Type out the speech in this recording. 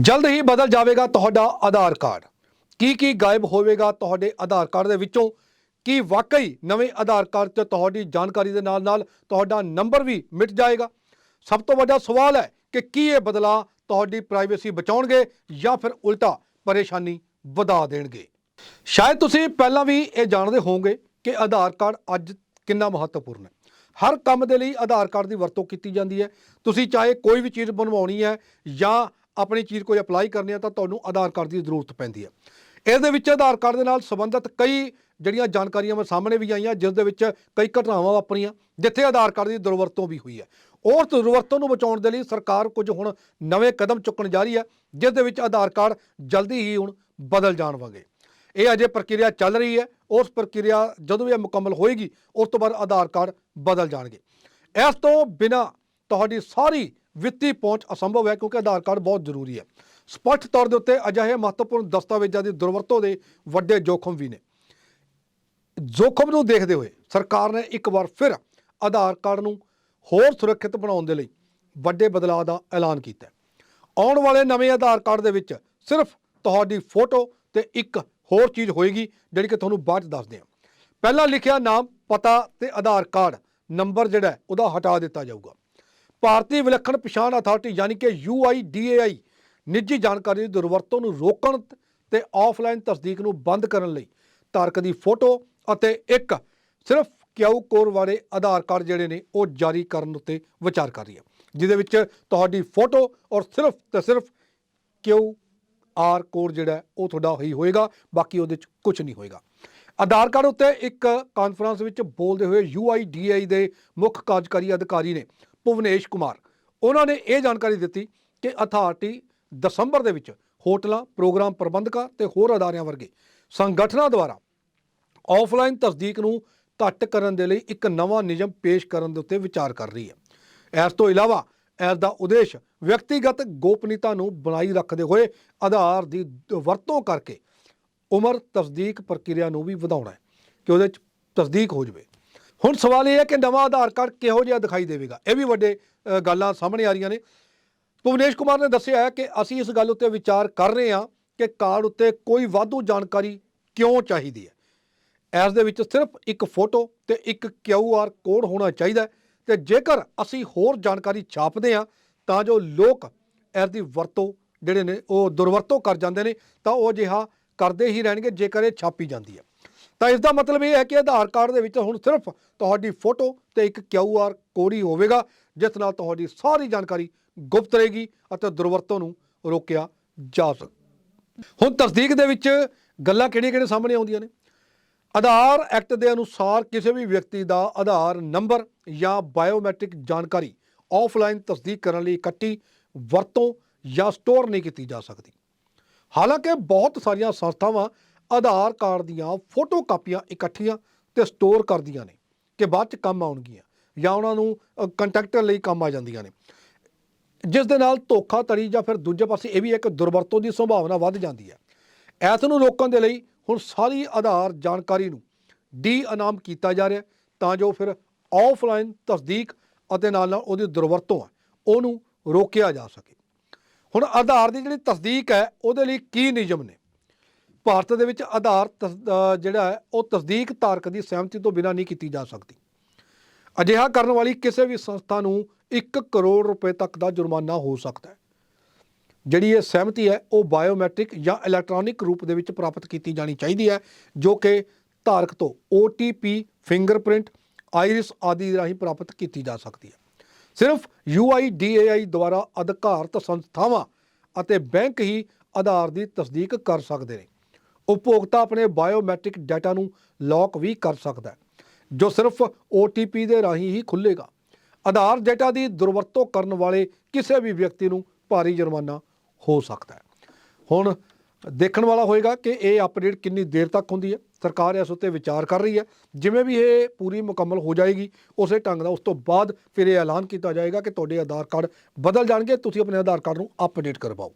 ਜਲਦ ਹੀ ਬਦਲ ਜਾਵੇਗਾ ਤੁਹਾਡਾ ਆਧਾਰ ਕਾਰਡ। ਕੀ ਕੀ ਗਾਇਬ ਹੋਵੇਗਾ ਤੁਹਾਡੇ ਆਧਾਰ ਕਾਰਡ ਦੇ ਵਿੱਚੋਂ? ਕੀ ਵਾਕਈ ਨਵੇਂ ਆਧਾਰ ਕਾਰਡ 'ਚ ਤੁਹਾਡੀ ਜਾਣਕਾਰੀ ਦੇ ਨਾਲ-ਨਾਲ ਤੁਹਾਡਾ ਨੰਬਰ ਵੀ ਮਿਟ ਜਾਏਗਾ? ਸਭ ਤੋਂ ਵੱਡਾ ਸਵਾਲ ਹੈ ਕਿ ਕੀ ਇਹ ਬਦਲਾਅ ਤੁਹਾਡੀ ਪ੍ਰਾਈਵੇਸੀ ਬਚਾਉਣਗੇ ਜਾਂ ਫਿਰ ਉਲਟਾ ਪਰੇਸ਼ਾਨੀ ਵਧਾ ਦੇਣਗੇ? ਸ਼ਾਇਦ ਤੁਸੀਂ ਪਹਿਲਾਂ ਵੀ ਇਹ ਜਾਣਦੇ ਹੋਵੋਗੇ ਕਿ ਆਧਾਰ ਕਾਰਡ ਅੱਜ ਕਿੰਨਾ ਮਹੱਤਵਪੂਰਨ ਹੈ। ਹਰ ਕੰਮ ਦੇ ਲਈ ਆਧਾਰ ਕਾਰਡ ਦੀ ਵਰਤੋਂ ਕੀਤੀ ਜਾਂਦੀ ਹੈ। ਤੁਸੀਂ ਚਾਹੇ ਕੋਈ ਵੀ ਚੀਜ਼ ਬਣਵਾਉਣੀ ਹੈ ਜਾਂ ਆਪਣੀ ਚੀਜ਼ ਕੋਈ ਅਪਲਾਈ ਕਰਨੀ ਹੈ ਤਾਂ ਤੁਹਾਨੂੰ ਆਧਾਰ ਕਾਰਡ ਦੀ ਜ਼ਰੂਰਤ ਪੈਂਦੀ ਹੈ। ਇਸ ਦੇ ਵਿੱਚ ਆਧਾਰ ਕਾਰਡ ਦੇ ਨਾਲ ਸੰਬੰਧਿਤ ਕਈ ਜਿਹੜੀਆਂ ਜਾਣਕਾਰੀਆਂ ਮੈਂ ਸਾਹਮਣੇ ਵੀ ਆਈਆਂ, ਜਿਸ ਦੇ ਵਿੱਚ ਕਈ ਘਟਨਾਵਾਂ ਵਾਪਰੀਆਂ, ਜਿੱਥੇ ਆਧਾਰ ਕਾਰਡ ਦੀ ਦੁਰਵਰਤੋਂ ਵੀ ਹੋਈ ਹੈ। ਉਸ ਦੁਰਵਰਤੋਂ ਨੂੰ ਬਚਾਉਣ ਦੇ ਲਈ ਸਰਕਾਰ ਕੁਝ ਹੁਣ ਨਵੇਂ ਕਦਮ ਚੁੱਕਣ ਜਾ ਰਹੀ ਹੈ, ਜਿਸ ਦੇ ਵਿੱਚ ਆਧਾਰ ਕਾਰਡ ਜਲਦੀ ਹੀ ਹੁਣ ਬਦਲ ਜਾਣ ਵਾਂਗੇ। ਇਹ ਅਜੇ ਪ੍ਰਕਿਰਿਆ ਚੱਲ ਰਹੀ ਹੈ, ਉਸ ਪ੍ਰਕਿਰਿਆ ਜਦੋਂ ਇਹ ਮੁਕੰਮਲ ਹੋਏਗੀ, ਉਸ ਤੋਂ ਬਾਅਦ ਆਧਾਰ ਕਾਰਡ ਬਦਲ ਜਾਣਗੇ। ਇਸ ਤੋਂ ਬਿਨਾ ਤੁਹਾਡੀ ਸਾਰੀ ਵਿੱਤੀ ਪਹੁੰਚ ਅਸੰਭਵ ਹੈ ਕਿਉਂਕਿ ਆਧਾਰ ਕਾਰਡ ਬਹੁਤ ਜ਼ਰੂਰੀ ਹੈ। ਸਪਸ਼ਟ ਤੌਰ ਦੇ ਉੱਤੇ ਅਜਿਹੇ ਮਹੱਤਵਪੂਰਨ ਦਸਤਾਵੇਜ਼ਾਂ ਦੀ ਦੁਰਵਰਤੋਂ ਦੇ ਵੱਡੇ ਜੋਖਮ ਵੀ ਨੇ। ਜੋਖਮ ਨੂੰ ਦੇਖਦੇ ਹੋਏ ਸਰਕਾਰ ਨੇ ਇੱਕ ਵਾਰ ਫਿਰ ਆਧਾਰ ਕਾਰਡ ਨੂੰ ਹੋਰ ਸੁਰੱਖਿਅਤ ਬਣਾਉਣ ਦੇ ਲਈ ਵੱਡੇ ਬਦਲਾਅ ਦਾ ਐਲਾਨ ਕੀਤਾ ਆਉਣ ਵਾਲੇ ਨਵੇਂ ਆਧਾਰ ਕਾਰਡ ਦੇ ਵਿੱਚ ਸਿਰਫ ਤੁਹਾਡੀ ਫੋਟੋ ਤੇ ਇੱਕ ਹੋਰ ਚੀਜ਼ ਹੋਏਗੀ, ਜਿਹੜੀ ਕਿ ਤੁਹਾਨੂੰ ਬਾਅਦ ਚ ਦੱਸਦੇ ਹਾਂ। ਪਹਿਲਾਂ ਲਿਖਿਆ ਨਾਮ, ਪਤਾ ਤੇ ਆਧਾਰ ਕਾਰਡ, ਨੰਬਰ ਜਿਹੜਾ ਉਹਦਾ ਹਟਾ ਦਿੱਤਾ ਜਾਊਗਾ। ਭਾਰਤੀ ਵਿਲੱਖਣ ਪਛਾਣ ਅਥਾਰਟੀ ਯਾਨੀ ਕਿ UIDAI ਨਿੱਜੀ ਜਾਣਕਾਰੀ ਦੀ ਦੁਰਵਰਤੋਂ ਨੂੰ ਰੋਕਣ ਤੇ ਆਫਲਾਈਨ ਤਸਦੀਕ ਨੂੰ ਬੰਦ ਕਰਨ ਲਈ ਧਾਰਕ ਦੀ ਫੋਟੋ ਅਤੇ ਇੱਕ ਸਿਰਫ ਕਿਊ ਕੋਡ ਵਾਲੇ ਆਧਾਰ ਕਾਰਡ ਜਿਹੜੇ ਨੇ ਉਹ ਜਾਰੀ ਕਰਨ ਉੱਤੇ ਵਿਚਾਰ ਕਰ ਰਹੀ ਹੈ, ਜਿਹਦੇ ਵਿੱਚ ਤੁਹਾਡੀ ਫੋਟੋ ਔਰ ਸਿਰਫ ਤੇ ਸਿਰਫ ਕਿਊ ਆਰ ਕੋਡ ਜਿਹੜਾ ਉਹ ਤੁਹਾਡਾ ਹੀ ਹੋਏਗਾ, ਬਾਕੀ ਉਹਦੇ ਚ ਕੁਝ ਨਹੀਂ ਹੋਏਗਾ। ਆਧਾਰ ਕਾਰਡ ਉੱਤੇ ਇੱਕ ਕਾਨਫਰੰਸ ਵਿੱਚ ਬੋਲਦੇ ਹੋਏ UIDAI ਦੇ ਮੁੱਖ ਕਾਰਜਕਾਰੀ ਅਧਿਕਾਰੀ ਨੇ ਭੁਵਨੇਸ਼ ਕੁਮਾਰ। ਉਹਨਾਂ ਨੇ ਇਹ ਜਾਣਕਾਰੀ ਦਿੱਤੀ ਕਿ ਅਥਾਰਟੀ ਦਸੰਬਰ ਦੇ ਵਿੱਚ ਹੋਟਲਾਂ, ਪ੍ਰੋਗਰਾਮ ਪ੍ਰਬੰਧਕਾਂ ਤੇ ਹੋਰ ਅਦਾਰਿਆਂ ਵਰਗੇ ਸੰਗਠਨਾਂ ਦੁਆਰਾ ਆਫਲਾਈਨ ਤਸਦੀਕ ਨੂੰ ਘੱਟ ਕਰਨ ਦੇ ਲਈ ਇੱਕ ਨਵਾਂ ਨਿਯਮ ਪੇਸ਼ ਕਰਨ ਦੇ ਉੱਤੇ ਵਿਚਾਰ ਕਰ ਰਹੀ ਹੈ। ਇਸ ਤੋਂ ਇਲਾਵਾ ਇਸ ਦਾ ਉਦੇਸ਼ ਵਿਅਕਤੀਗਤ ਗੋਪਨੀਯਤਾ ਨੂੰ ਬਣਾਈ ਰੱਖਦੇ ਹੋਏ ਆਧਾਰ ਦੀ ਵਰਤੋਂ ਕਰਕੇ ਉਮਰ ਤਸਦੀਕ ਪ੍ਰਕਿਰਿਆ ਨੂੰ ਵੀ ਵਧਾਉਣਾ ਹੈ ਕਿ ਉਹਦੇ ਚ ਤਸਦੀਕ ਹੋ ਜਾਵੇ। ਹੁਣ ਸਵਾਲ ਇਹ ਹੈ ਕਿ ਨਵਾਂ ਆਧਾਰ ਕਾਰਡ ਕਿਹੋ ਜਿਹਾ ਦਿਖਾਈ ਦੇਵੇਗਾ? ਇਹ ਵੀ ਵੱਡੇ ਗੱਲਾਂ ਸਾਹਮਣੇ ਆ ਰਹੀਆਂ ਨੇ। ਭੁਵਨੇਸ਼ ਕੁਮਾਰ ਨੇ ਦੱਸਿਆ ਹੈ ਕਿ ਅਸੀਂ ਇਸ ਗੱਲ ਉੱਤੇ ਵਿਚਾਰ ਕਰ ਰਹੇ ਹਾਂ ਕਿ ਕਾਰਡ ਉੱਤੇ ਕੋਈ ਵਾਧੂ ਜਾਣਕਾਰੀ ਕਿਉਂ ਚਾਹੀਦੀ ਹੈ? ਇਸ ਦੇ ਵਿੱਚ ਸਿਰਫ ਇੱਕ ਫੋਟੋ ਤੇ ਇੱਕ ਕਿਊ ਆਰ ਕੋਡ ਹੋਣਾ ਚਾਹੀਦਾ ਹੈ ਤੇ ਜੇਕਰ ਅਸੀਂ ਹੋਰ ਜਾਣਕਾਰੀ ਛਾਪਦੇ ਹਾਂ, ਤਾਂ ਜੋ ਲੋਕ ਇਸ ਦੀ ਵਰਤੋਂ ਜਿਹੜੇ ਨੇ, ਉਹ ਦੁਰਵਰਤੋਂ ਕਰ ਜਾਂਦੇ ਨੇ, ਤਾਂ ਉਹ ਜਿਹਾ ਕਰਦੇ ਹੀ ਰਹਿਣਗੇ ਜੇਕਰ ਇਹ ਛਾਪੀ ਜਾਂਦੀ ਹੈ। ਤਾਂ ਇਸ ਦਾ ਮਤਲਬ ਇਹ ਹੈ ਕਿ ਆਧਾਰ ਕਾਰਡ ਦੇ ਵਿੱਚ ਹੁਣ ਸਿਰਫ ਤੁਹਾਡੀ ਫੋਟੋ ਤੇ ਇੱਕ ਕਿਊ ਆਰ ਕੋਡ ਹੀ ਹੋਵੇਗਾ, ਜਿਸ ਨਾਲ ਤੁਹਾਡੀ ਸਾਰੀ ਜਾਣਕਾਰੀ ਗੁਪਤ ਰਹੇਗੀ ਅਤੇ ਦੁਰਵਰਤੋਂ ਨੂੰ ਰੋਕਿਆ ਜਾ ਸਕਦਾ ਹੁਣ ਤਸਦੀਕ ਦੇ ਵਿੱਚ ਗੱਲਾਂ ਕਿਹੜੀਆਂ-ਕਿਹੜੀਆਂ ਸਾਹਮਣੇ ਆਉਂਦੀਆਂ ਨੇ? ਆਧਾਰ ਐਕਟ ਦੇ ਅਨੁਸਾਰ ਕਿਸੇ ਵੀ ਵਿਅਕਤੀ ਦਾ ਆਧਾਰ ਨੰਬਰ ਜਾਂ ਬਾਇਓਮੈਟ੍ਰਿਕ ਜਾਣਕਾਰੀ ਆਫਲਾਈਨ ਤਸਦੀਕ ਕਰਨ ਲਈ ਇਕੱਠੀ ਵਰਤੋਂ ਜਾਂ ਸਟੋਰ ਨਹੀਂ ਕੀਤੀ ਜਾ ਸਕਦੀ। ਹਾਲਾਂਕਿ ਬਹੁਤ ਸਾਰੀਆਂ ਸੰਸਥਾਵਾਂ ਆਧਾਰ ਕਾਰਡ ਦੀਆਂ ਫੋਟੋ ਕਾਪੀਆਂ ਇਕੱਠੀਆਂ ਤੇ ਸਟੋਰ ਕਰਦੀਆਂ ਨੇ ਕਿ ਬਾਅਦ ਚ ਕੰਮ ਆਉਣਗੀਆਂ ਜਾਂ ਉਹਨਾਂ ਨੂੰ ਕੰਟੈਕਟਰ ਲਈ ਕੰਮ ਆ ਜਾਂਦੀਆਂ ਨੇ। ਜਿਸ ਦੇ ਨਾਲ ਧੋਖਾਧੜੀ ਜਾਂ ਫਿਰ ਦੂਜੇ ਪਾਸੇ ਇਹ ਵੀ ਇੱਕ ਦੁਰਵਰਤੋਂ ਦੀ ਸੰਭਾਵਨਾ ਵੱਧ ਜਾਂਦੀ ਹੈ। ਐਸ ਨੂੰ ਰੋਕਣ ਦੇ ਲਈ ਹੁਣ ਸਾਰੀ ਆਧਾਰ ਜਾਣਕਾਰੀ ਨੂੰ ਡੀ ਇਨਾਮ ਕੀਤਾ ਜਾ ਰਿਹਾ ਤਾਂ ਜੋ ਫਿਰ ਆਫਲਾਈਨ ਤਸਦੀਕ ਅਤੇ ਨਾਲ ਨਾਲ ਉਹਦੀ ਦੁਰਵਰਤੋਂ ਹੈ ਉਹਨੂੰ ਰੋਕਿਆ ਜਾ ਸਕੇ। ਹੁਣ ਆਧਾਰ ਦੀ ਜਿਹੜੀ ਤਸਦੀਕ ਹੈ, ਉਹਦੇ ਲਈ ਕੀ ਨਿਯਮ ਨੇ? ਭਾਰਤ ਦੇ ਵਿੱਚ ਆਧਾਰ ਤਸ- ਜਿਹੜਾ ਹੈ, ਉਹ ਤਸਦੀਕ ਧਾਰਕ ਦੀ ਸਹਿਮਤੀ ਤੋਂ ਬਿਨਾਂ ਨਹੀਂ ਕੀਤੀ ਜਾ ਸਕਦੀ। ਅਜਿਹਾ ਕਰਨ ਵਾਲੀ ਕਿਸੇ ਵੀ ਸੰਸਥਾ ਨੂੰ 1 ਕਰੋੜ ਰੁਪਏ ਤੱਕ ਦਾ ਜੁਰਮਾਨਾ ਹੋ ਸਕਦਾ ਹੈ। ਜਿਹੜੀ ਇਹ ਸਹਿਮਤੀ ਹੈ, ਉਹ ਬਾਇਓਮੈਟ੍ਰਿਕ ਜਾਂ ਇਲੈਕਟ੍ਰੋਨਿਕ ਰੂਪ ਦੇ ਵਿੱਚ ਪ੍ਰਾਪਤ ਕੀਤੀ ਜਾਣੀ ਚਾਹੀਦੀ ਹੈ, ਜੋ ਕਿ ਧਾਰਕ ਤੋਂ OTP ਫਿੰਗਰਪ੍ਰਿੰਟ ਆਈਰਿਸ ਆਦਿ ਰਾਹੀਂ ਪ੍ਰਾਪਤ ਕੀਤੀ ਜਾ ਸਕਦੀ ਹੈ। ਸਿਰਫ UIDAI ਦੁਆਰਾ ਅਧਿਕਾਰਤ ਸੰਸਥਾਵਾਂ ਅਤੇ ਬੈਂਕ ਹੀ ਆਧਾਰ ਦੀ ਤਸਦੀਕ ਕਰ ਸਕਦੇ ਨੇ। ਉਪਭੋਗਤਾ ਆਪਣੇ ਬਾਇਓਮੈਟ੍ਰਿਕ ਡਾਟਾ ਨੂੰ ਲੌਕ ਵੀ ਕਰ ਸਕਦਾ ਹੈ, ਜੋ ਸਿਰਫ OTP ਦੇ ਰਾਹੀਂ ਹੀ ਖੁੱਲੇਗਾ ਆਧਾਰ ਡਾਟਾ ਦੀ ਦੁਰਵਰਤੋਂ ਕਰਨ ਵਾਲੇ ਕਿਸੇ ਵੀ ਵਿਅਕਤੀ ਨੂੰ ਭਾਰੀ ਜੁਰਮਾਨਾ ਹੋ ਸਕਦਾ ਹੈ। ਹੁਣ ਦੇਖਣ ਵਾਲਾ ਹੋਏਗਾ ਕਿ ਇਹ ਅਪਡੇਟ ਕਿੰਨੀ ਦੇਰ ਤੱਕ ਹੁੰਦੀ ਹੈ। ਸਰਕਾਰ ਇਸ ਉੱਤੇ ਵਿਚਾਰ ਕਰ ਰਹੀ ਹੈ। ਜਿਵੇਂ ਵੀ ਇਹ ਪੂਰੀ ਮੁਕੰਮਲ ਹੋ ਜਾਏਗੀ, ਉਸੇ ਢੰਗ ਦਾ ਉਸ ਤੋਂ ਬਾਅਦ ਫਿਰ ਇਹ ਐਲਾਨ ਕੀਤਾ ਜਾਏਗਾ ਕਿ ਤੁਹਾਡੇ ਆਧਾਰ ਕਾਰਡ ਬਦਲ ਜਾਣਗੇ। ਤੁਸੀਂ ਆਪਣੇ ਆਧਾਰ ਕਾਰਡ ਨੂੰ ਅਪਡੇਟ ਕਰਵਾਓ।